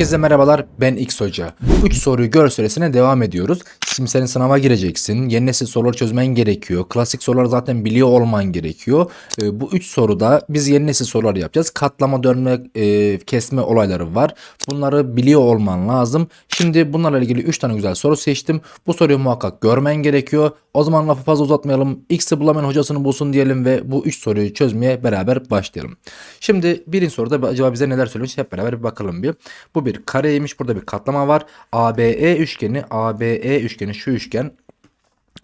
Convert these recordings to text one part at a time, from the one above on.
Herkese merhabalar ben X Hoca. 3 soruyu gör süresine devam ediyoruz. Şimdi senin sınava gireceksin. Yeni nesil soruları çözmen gerekiyor. Klasik soruları zaten biliyor olman gerekiyor. Ee, bu 3 soruda biz yeni nesil sorular yapacağız. Katlama, dönme, e, kesme olayları var. Bunları biliyor olman lazım. Şimdi bunlarla ilgili 3 tane güzel soru seçtim. Bu soruyu muhakkak görmen gerekiyor. O zaman lafı fazla uzatmayalım. X'i bulamayan hocasını bulsun diyelim ve bu 3 soruyu çözmeye beraber başlayalım. Şimdi birinci soruda acaba bize neler söylemiş hep beraber bir bakalım bir. Bu bir kareymiş. Burada bir katlama var. ABE üçgeni, ABE üçgeni şu üçgen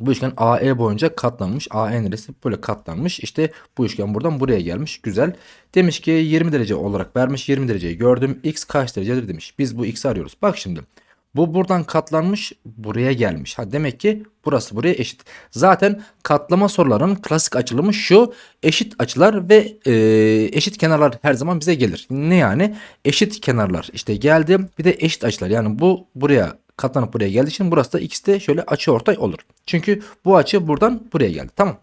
bu üçgen AE boyunca katlanmış. AE neresi? Böyle katlanmış. İşte bu üçgen buradan buraya gelmiş. Güzel. Demiş ki 20 derece olarak vermiş. 20 dereceyi gördüm. X kaç derecedir demiş. Biz bu X'i arıyoruz. Bak şimdi. Bu buradan katlanmış buraya gelmiş. Ha demek ki burası buraya eşit. Zaten katlama sorularının klasik açılımı şu. Eşit açılar ve e, eşit kenarlar her zaman bize gelir. Ne yani? Eşit kenarlar işte geldi. Bir de eşit açılar. Yani bu buraya katlanıp buraya geldiği için burası da ikisi de şöyle açı ortay olur. Çünkü bu açı buradan buraya geldi. Tamam.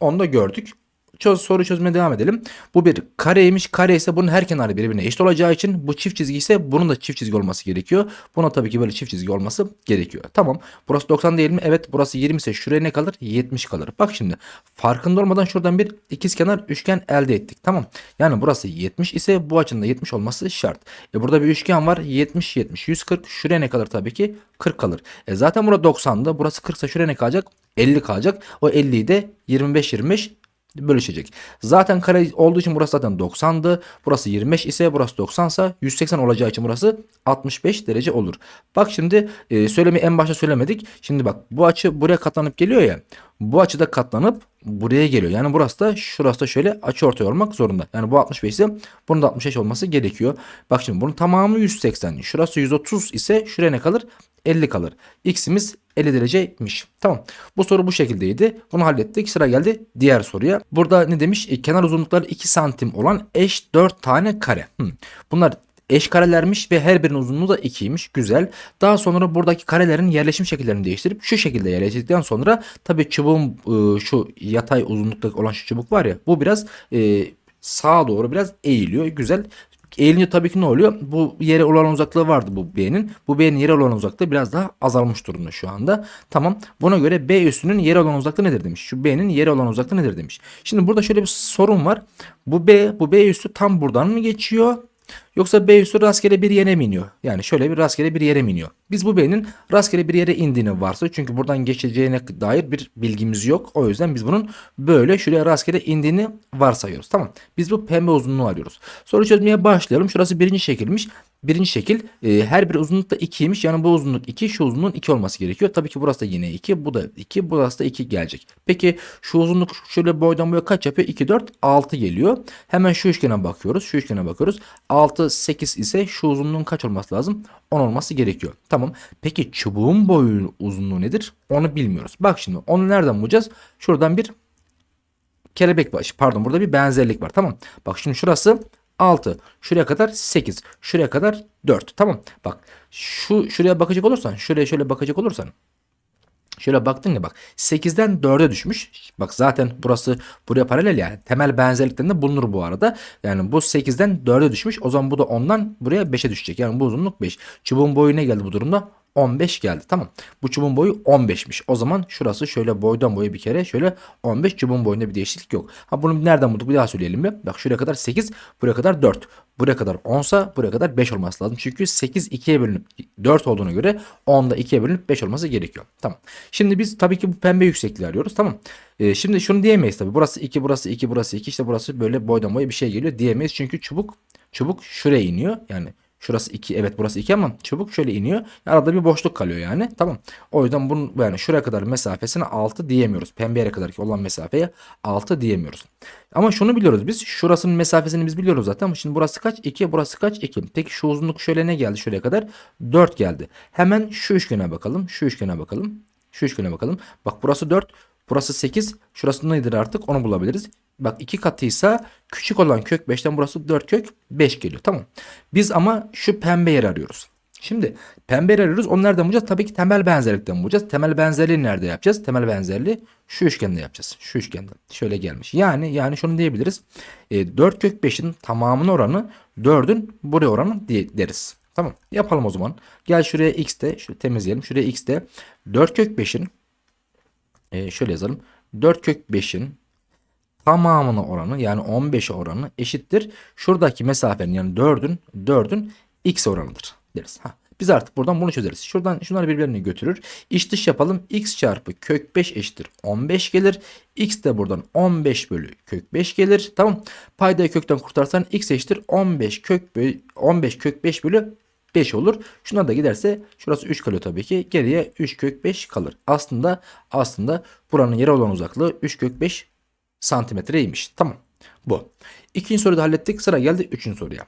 Onu da gördük çöz, soru çözmeye devam edelim. Bu bir kareymiş. Kare ise bunun her kenarı birbirine eşit olacağı için bu çift çizgi ise bunun da çift çizgi olması gerekiyor. Buna tabii ki böyle çift çizgi olması gerekiyor. Tamam. Burası 90 değil mi? Evet. Burası 20 ise şuraya ne kalır? 70 kalır. Bak şimdi farkında olmadan şuradan bir ikizkenar üçgen elde ettik. Tamam. Yani burası 70 ise bu açının da 70 olması şart. E burada bir üçgen var. 70 70 140. Şuraya ne kalır tabii ki? 40 kalır. E zaten burada 90'da. Burası 40 ise şuraya ne kalacak? 50 kalacak. O 50'yi de 25 25 bölüşecek. Zaten kare olduğu için burası zaten 90'dı. Burası 25 ise burası 90 ise 180 olacağı için burası 65 derece olur. Bak şimdi e, söylemi en başta söylemedik. Şimdi bak bu açı buraya katlanıp geliyor ya. Bu açı da katlanıp buraya geliyor. Yani burası da şurası da şöyle açı ortaya olmak zorunda. Yani bu 65 ise bunun da 65 olması gerekiyor. Bak şimdi bunun tamamı 180. Şurası 130 ise şuraya ne kalır? 50 kalır. X'imiz 50 dereceymiş. Tamam. Bu soru bu şekildeydi. Bunu hallettik. Sıra geldi diğer soruya. Burada ne demiş? E, kenar uzunlukları 2 santim olan eş 4 tane kare. Hmm. Bunlar eş karelermiş ve her birinin uzunluğu da 2'ymiş. Güzel. Daha sonra buradaki karelerin yerleşim şekillerini değiştirip şu şekilde yerleştirdikten sonra tabii çubuğun e, şu yatay uzunlukta olan şu çubuk var ya bu biraz e, sağa doğru biraz eğiliyor. Güzel. Eğilince tabii ki ne oluyor? Bu yere olan uzaklığı vardı bu B'nin. Bu B'nin yere olan uzaklığı biraz daha azalmış durumda şu anda. Tamam. Buna göre B üstünün yere olan uzaklığı nedir demiş. Şu B'nin yere olan uzaklığı nedir demiş. Şimdi burada şöyle bir sorun var. Bu B, bu B üstü tam buradan mı geçiyor? Yoksa B üstü rastgele bir yere mi iniyor? Yani şöyle bir rastgele bir yere mi iniyor? Biz bu B'nin rastgele bir yere indiğini varsa çünkü buradan geçeceğine dair bir bilgimiz yok. O yüzden biz bunun böyle şuraya rastgele indiğini varsayıyoruz. Tamam. Biz bu pembe uzunluğu arıyoruz. Soru çözmeye başlayalım. Şurası birinci şekilmiş. Birinci şekil e, her bir uzunlukta 2'ymiş. Yani bu uzunluk 2 şu uzunluğun 2 olması gerekiyor. Tabii ki burası da yine 2 bu da 2 burası da 2 gelecek. Peki şu uzunluk şöyle boydan boya kaç yapıyor? 2 4 6 geliyor. Hemen şu üçgene bakıyoruz. Şu üçgene bakıyoruz. 6 8 ise şu uzunluğun kaç olması lazım? 10 olması gerekiyor. Tamam. Peki çubuğun boyu uzunluğu nedir? Onu bilmiyoruz. Bak şimdi onu nereden bulacağız? Şuradan bir kelebek başı pardon burada bir benzerlik var. Tamam. Bak şimdi şurası 6. Şuraya kadar 8. Şuraya kadar 4. Tamam. Bak şu şuraya bakacak olursan şuraya şöyle bakacak olursan Şöyle baktın ya bak 8'den 4'e düşmüş. Bak zaten burası buraya paralel ya. Temel benzerlikten de bulunur bu arada. Yani bu 8'den 4'e düşmüş. O zaman bu da 10'dan buraya 5'e düşecek. Yani bu uzunluk 5. Çubuğun boyu ne geldi bu durumda? 15 geldi. Tamam. Bu çubuğun boyu 15'miş. O zaman şurası şöyle boydan boya bir kere şöyle 15 çubuğun boyunda bir değişiklik yok. Ha bunu nereden bulduk bir daha söyleyelim mi? Bak şuraya kadar 8 buraya kadar 4. Buraya kadar 10 sa buraya kadar 5 olması lazım. Çünkü 8 2'ye bölünüp 4 olduğuna göre 10 da 2'ye bölünüp 5 olması gerekiyor. Tamam. Şimdi biz tabii ki bu pembe yüksekliği arıyoruz. Tamam. Ee, şimdi şunu diyemeyiz tabii. Burası 2 burası 2 burası 2 işte burası böyle boydan boya bir şey geliyor diyemeyiz. Çünkü çubuk çubuk şuraya iniyor. Yani Şurası 2 evet burası 2 ama çubuk şöyle iniyor. Arada bir boşluk kalıyor yani. Tamam. O yüzden bunun yani şuraya kadar mesafesine 6 diyemiyoruz. Pembe yere kadar olan mesafeye 6 diyemiyoruz. Ama şunu biliyoruz biz. Şurasının mesafesini biz biliyoruz zaten. Şimdi burası kaç? 2 burası kaç? 2. Peki şu uzunluk şöyle ne geldi şuraya kadar? 4 geldi. Hemen şu üçgene bakalım. Şu üçgene bakalım. Şu üçgene bakalım. Bak burası 4. Burası 8. Şurası nedir artık onu bulabiliriz. Bak iki katıysa küçük olan kök 5'ten burası 4 kök 5 geliyor. Tamam. Biz ama şu pembe yer arıyoruz. Şimdi pembe yer arıyoruz. Onu nereden bulacağız? Tabii ki temel benzerlikten bulacağız. Temel benzerliği nerede yapacağız? Temel benzerliği şu üçgende yapacağız. Şu üçgende. Şöyle gelmiş. Yani yani şunu diyebiliriz. E, 4 kök 5'in tamamının oranı 4'ün buraya oranı diye, deriz. Tamam yapalım o zaman. Gel şuraya x de şöyle temizleyelim. Şuraya x de 4 kök 5'in e, şöyle yazalım. 4 kök 5'in tamamına oranı yani 15'e oranı eşittir. Şuradaki mesafenin yani 4'ün 4'ün x oranıdır deriz. Ha. Biz artık buradan bunu çözeriz. Şuradan şunları birbirine götürür. İç dış yapalım. x çarpı kök 5 eşittir 15 gelir. x de buradan 15 bölü kök 5 gelir. Tamam. Paydayı kökten kurtarsan x eşittir 15 kök bölü, 15 kök 5 bölü 5 olur. Şuna da giderse şurası 3 kalıyor tabii ki. Geriye 3 kök 5 kalır. Aslında aslında buranın yere olan uzaklığı 3 kök 5 santimetreymiş. Tamam. Bu. İkinci soruyu da hallettik. Sıra geldi üçüncü soruya.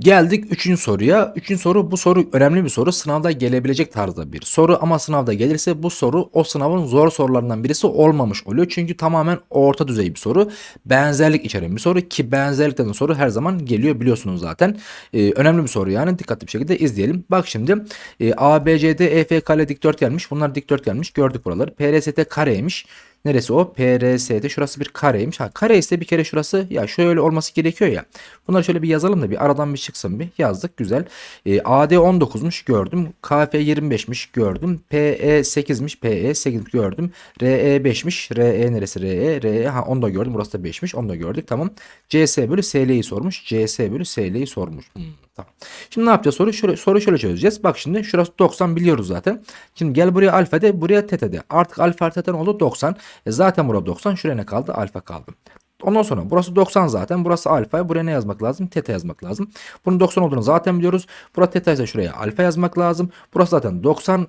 Geldik üçüncü soruya. Üçüncü soru bu soru önemli bir soru. Sınavda gelebilecek tarzda bir soru ama sınavda gelirse bu soru o sınavın zor sorularından birisi olmamış oluyor. Çünkü tamamen orta düzey bir soru. Benzerlik içeren bir soru ki benzerlikten soru her zaman geliyor biliyorsunuz zaten. Ee, önemli bir soru yani dikkatli bir şekilde izleyelim. Bak şimdi e, A, B, C, D, E, F kare dikdörtgenmiş. Bunlar dikdörtgenmiş. Gördük buraları. PRST kareymiş. Neresi o? PRS'de şurası bir kareymiş. Ha kare ise bir kere şurası ya şöyle olması gerekiyor ya. Bunları şöyle bir yazalım da bir aradan bir çıksın bir. Yazdık güzel. E, AD 19'muş gördüm. KF 25'miş gördüm. PE 8'miş. PE 8 gördüm. RE 5'miş. RE neresi RE? RE ha onu da gördüm. Burası da 5'miş. Onu da gördük. Tamam. CS bölü SL'yi sormuş. CS bölü SL'yi sormuş. Hmm, tamam. Şimdi ne yapacağız? Soru şöyle, soru şöyle çözeceğiz. Bak şimdi şurası 90 biliyoruz zaten. Şimdi gel buraya alfa de buraya teta de. Artık alfa teta oldu? 90. E zaten burada 90. Şuraya ne kaldı? Alfa kaldı. Ondan sonra burası 90 zaten. Burası alfa. Buraya ne yazmak lazım? Teta yazmak lazım. Bunun 90 olduğunu zaten biliyoruz. Burası teta ise şuraya alfa yazmak lazım. Burası zaten 90.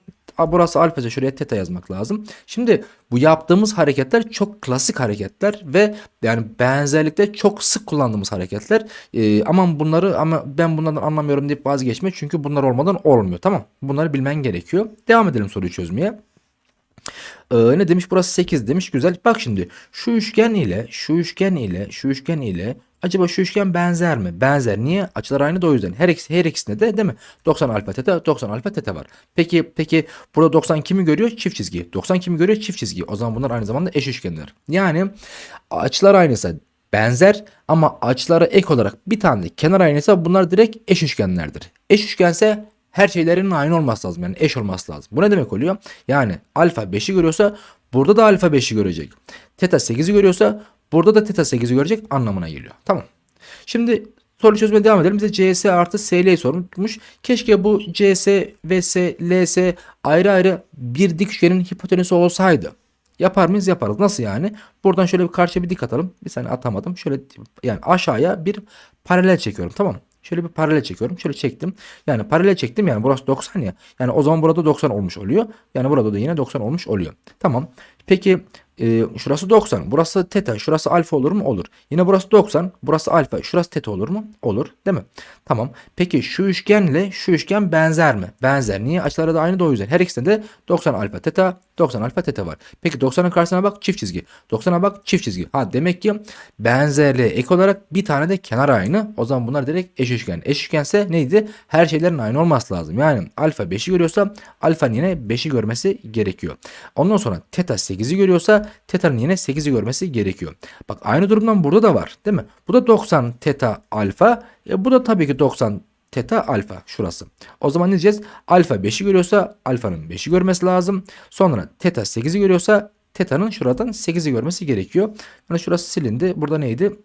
Burası alfa ise şuraya teta yazmak lazım. Şimdi bu yaptığımız hareketler çok klasik hareketler ve yani benzerlikte çok sık kullandığımız hareketler. Ee, aman bunları ama ben bunlardan anlamıyorum deyip vazgeçme. Çünkü bunlar olmadan olmuyor. Tamam. Bunları bilmen gerekiyor. Devam edelim soruyu çözmeye. Ee, ne demiş burası 8 demiş güzel. Bak şimdi şu üçgen ile şu üçgen ile şu üçgen ile acaba şu üçgen benzer mi? Benzer. Niye? Açılar aynı da o yüzden. Her ikisi her ikisinde de değil mi? 90 alfa teta 90 alfa teta var. Peki peki burada 90 kimi görüyor? Çift çizgi. 90 kimi görüyor? Çift çizgi. O zaman bunlar aynı zamanda eş üçgenler. Yani açılar aynıysa benzer ama açılara ek olarak bir tane kenar aynıysa bunlar direkt eş üçgenlerdir. Eş üçgense her şeylerin aynı olması lazım. Yani eş olması lazım. Bu ne demek oluyor? Yani alfa 5'i görüyorsa burada da alfa 5'i görecek. Teta 8'i görüyorsa burada da teta 8'i görecek anlamına geliyor. Tamam. Şimdi soru çözmeye devam edelim. Bize CS artı SL'yi sormuş. Keşke bu CS ve S, LS ayrı ayrı bir dik üçgenin hipotenüsü olsaydı. Yapar mıyız? Yaparız. Nasıl yani? Buradan şöyle bir karşıya bir dik atalım. Bir saniye atamadım. Şöyle yani aşağıya bir paralel çekiyorum. Tamam? Şöyle bir paralel çekiyorum. Şöyle çektim. Yani paralel çektim yani burası 90 ya. Yani o zaman burada 90 olmuş oluyor. Yani burada da yine 90 olmuş oluyor. Tamam. Peki e, şurası 90. Burası teta. Şurası alfa olur mu? Olur. Yine burası 90. Burası alfa. Şurası teta olur mu? Olur. Değil mi? Tamam. Peki şu üçgenle şu üçgen benzer mi? Benzer. Niye? Açıları da aynı da o yüzden. Her ikisinde de 90 alfa teta 90 alfa teta var. Peki 90'ın karşısına bak çift çizgi. 90'a bak çift çizgi. Ha demek ki benzerliğe ek olarak bir tane de kenar aynı. O zaman bunlar direkt eş üçgen. Eş üçgense neydi? Her şeylerin aynı olması lazım. Yani alfa 5'i görüyorsa alfanın yine 5'i görmesi gerekiyor. Ondan sonra teta 8'i görüyorsa teta'nın yine 8'i görmesi gerekiyor. Bak aynı durumdan burada da var değil mi? Bu da 90 teta alfa. E, bu da tabii ki 90 teta alfa şurası. O zaman ne diyeceğiz? Alfa 5'i görüyorsa alfanın 5'i görmesi lazım. Sonra teta 8'i görüyorsa teta'nın şuradan 8'i görmesi gerekiyor. Yani şurası silindi. Burada neydi?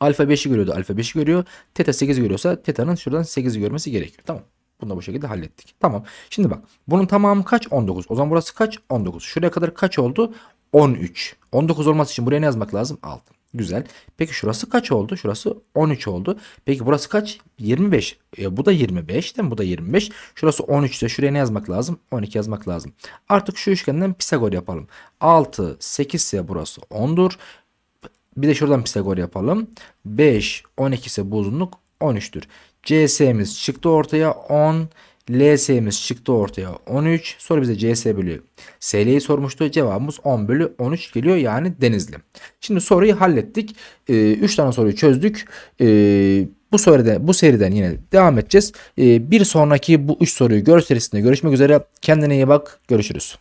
Alfa 5'i görüyordu. Alfa 5'i görüyor. Teta 8'i görüyorsa teta'nın şuradan 8'i görmesi gerekiyor. Tamam. Bunu da bu şekilde hallettik. Tamam. Şimdi bak. Bunun tamamı kaç? 19. O zaman burası kaç? 19. Şuraya kadar kaç oldu? 13. 19 olması için buraya ne yazmak lazım? 6. Güzel. Peki şurası kaç oldu? Şurası 13 oldu. Peki burası kaç? 25. E, bu da 25 değil mi? Bu da 25. Şurası 13 ise şuraya ne yazmak lazım? 12 yazmak lazım. Artık şu üçgenden Pisagor yapalım. 6, 8 ise burası 10'dur. Bir de şuradan Pisagor yapalım. 5, 12 ise bu uzunluk 13'tür. CS'miz çıktı ortaya 10. LS'miz çıktı ortaya 13. Sonra bize CS bölü SL'yi sormuştu. Cevabımız 10 bölü 13 geliyor yani Denizli. Şimdi soruyu hallettik. 3 ee, tane soruyu çözdük. Ee, bu seriden, bu seriden yine devam edeceğiz. Ee, bir sonraki bu 3 soruyu gör serisinde görüşmek üzere. Kendine iyi bak. Görüşürüz.